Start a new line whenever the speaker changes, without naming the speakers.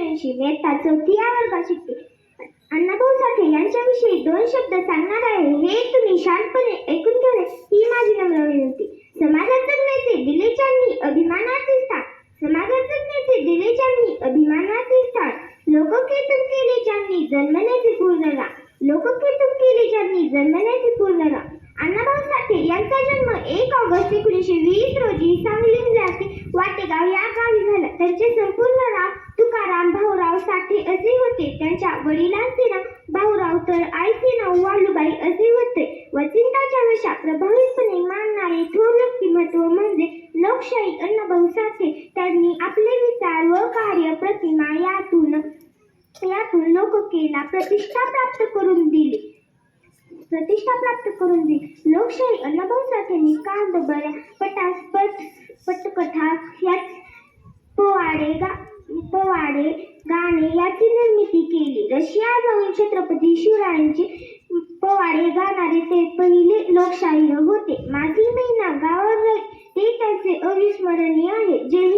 ऐंशी इयत्ता चौथी या वर्गात शिकते अण्णाभाऊ साठे यांच्याविषयी दोन शब्द सांगणार आहे हे तुम्ही शांतपणे ऐकून घ्यावे ही माझी नम्र विनंती. समाजातच नेते दिलेच्यांनी अभिमानाचे स्थान समाजातच नेते दिलेच्यांनी अभिमानाचे स्थान लोककीर्तन केले ज्यांनी जन्मण्याचे पूर्णला लोककीर्तन केले ज्यांनी जन्मण्याचे पूर्णला अण्णाभाऊ साठे यांचा जन्म एक ऑगस्ट एकोणीसशे वीस रोजी सांगली जिल्ह्यातील वाटेगाव या गावी झाला. त्यांचे संपूर्ण नाव साठे असे होते. त्यांच्या वडिलांचे नाव भाऊराव. तर आईचे नाव वालुबाई असे होते. वचिंताच्या वशा प्रभावीपणे मानणारे थोर व्यक्तिमत्व म्हणजे लोकशाही अण्णाभाऊ साठे. त्यांनी आपले विचार व कार्य प्रतिमा यातून यातून लोककेला प्रतिष्ठा प्राप्त करून दिली. प्रतिष्ठा प्राप्त करून दिली. लोकशाही अण्णाभाऊ साठेंनी कादंबऱ्या पटास्पट पटकथा यात पोवाडे गा पोवाडे गाणे याची निर्मिती केली. रशिया जाऊन छत्रपती शिवरायांचे पोवाडे गाणारे ते पहिले लोकशाहीर होते. माझी महिना गावावर ते त्याचे अविस्मरणीय आहे. जय